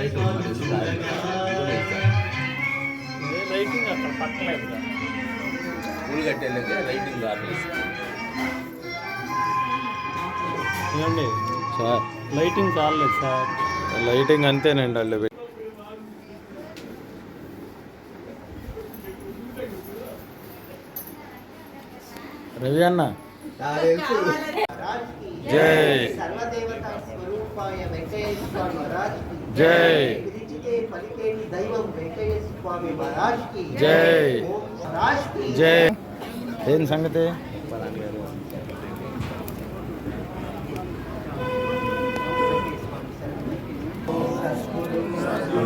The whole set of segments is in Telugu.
లైట్ లైటింగ్ అక్కడ పక్కలేదు పూలు కట్టేళ్ళకి లైటింగ్ ఆపేసి ఏమండి సార్ లైటింగ్ కాలేదు సార్ లైటింగ్ అంతేనండి వాళ్ళు రవి అన్న జై స్వరూపాయ వెంకయ్య స్వామి మహారాజ్ జై పిలిచితే దైవం వెంకయ్య స్వామి మహారాజ్కి జై. మహారాజ్కి జై ఏం సంగతి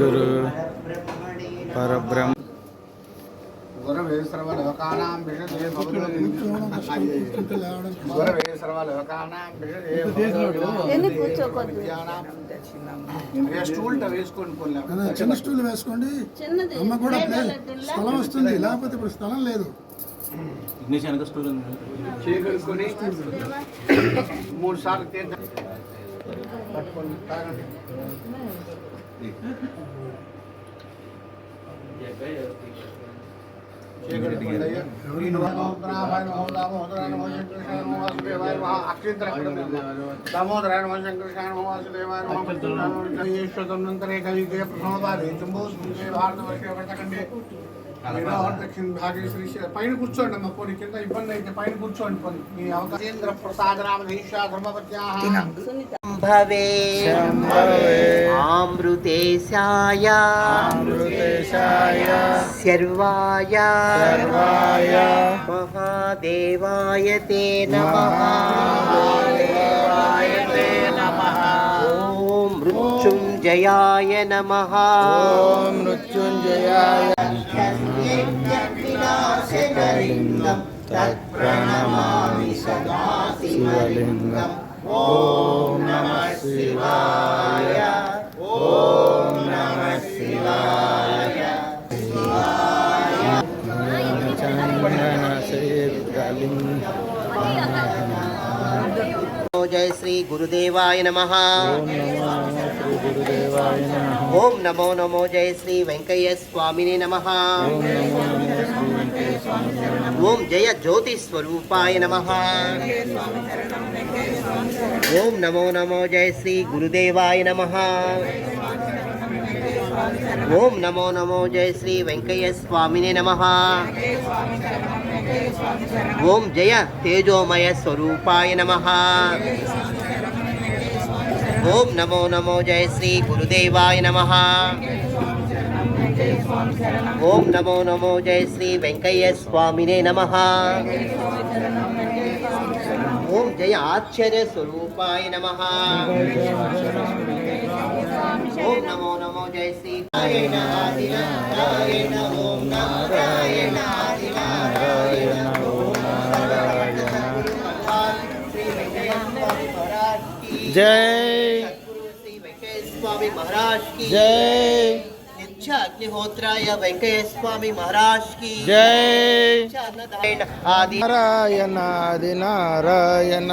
గురు పరబ్రహ్మ సర్వలోకానాం విషదే గురవే సర్వలోకానాం విషదే స్టూల్ వేసుకొని పోలేము చిన్న స్టూల్ వేసుకోండి అమ్మ కూడా స్థలం వస్తుంది లేకపోతే ఇప్పుడు స్థలం లేదు విఘ్నేష్ వెనక స్టూల్ ఉంది చీకలుకొని మూడు సార్లు తీర్థం పట్టుకొని తాగండి చీకలుకొని నమో శంకృష్ణాయ నమో వాసుదేవాయ నమః నమో నమో నమః ఈశ్వరంతరే కలిగే ప్రథమవారి జంబో సుందే భారతవర్ష పట్టకండి దక్షిణ భాగే శ్రీ పైన కూర్చోండి అమ్మ పోనీ కింద ఇబ్బంది అయితే పైన కూర్చోండి పోనీ మీ అవకాశేంద్ర ప్రసాద రామ ఈశా భవే ఆమృతేశాయ. सर्वाय सर्वाय महादेवाय ते नमः महादेवाय ते नमः ॐ मृत्युञ्जयाय नमः ॐ मृत्युञ्जयाय विनाशकलिङ्गं तत्प्रणमामि सदा शिवलिङ्गम् ॐ జయ శ్రీ గురుదేవాయ నమః ఓం నమో నమః జయ శ్రీ వెంకయ్య స్వామిని నమః ఓం జయ జ్యోతి స్వరూపాయ నమః ఓం నమో నమో జయ శ్రీ గురుదేవాయ నమః ఓం నమో నమో జయ శ్రీ వెంకయ్య స్వామిని నమః ఓం జయ తేజోమయ స్వరూపాయ నమః ఓం నమో నమో జయ శ్రీ గురుదేవాయ నమః ఓం నమో నమో జయ శ్రీ వెంకయ్య స్వామినే నమ ఓం జయ ఆశ్చర్య స్వరూపాయ నమ ఓం నమో నమో జయ శ్రీ నారాయణ ఆది నారాయణ ఓం నారాయణ ఆది నారాయణ ఓం నారాయణ. శ్రీ వెంకయ్య స్వామి మహారాజ్కి జై. శ్రీ వెంకయ్య స్వామి మహారాజ్కి జై. నిత్య అగ్నిహోత్రాయ వెంకయ్య స్వామి మహారాజ్కి జై నారాయణ ఆది నారాయణ. ఆది నారాయణ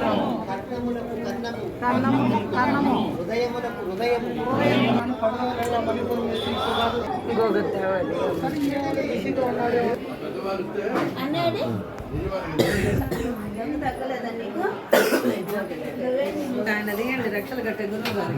ఆయన దిగండి రక్షలు కట్టే గురువు గారు.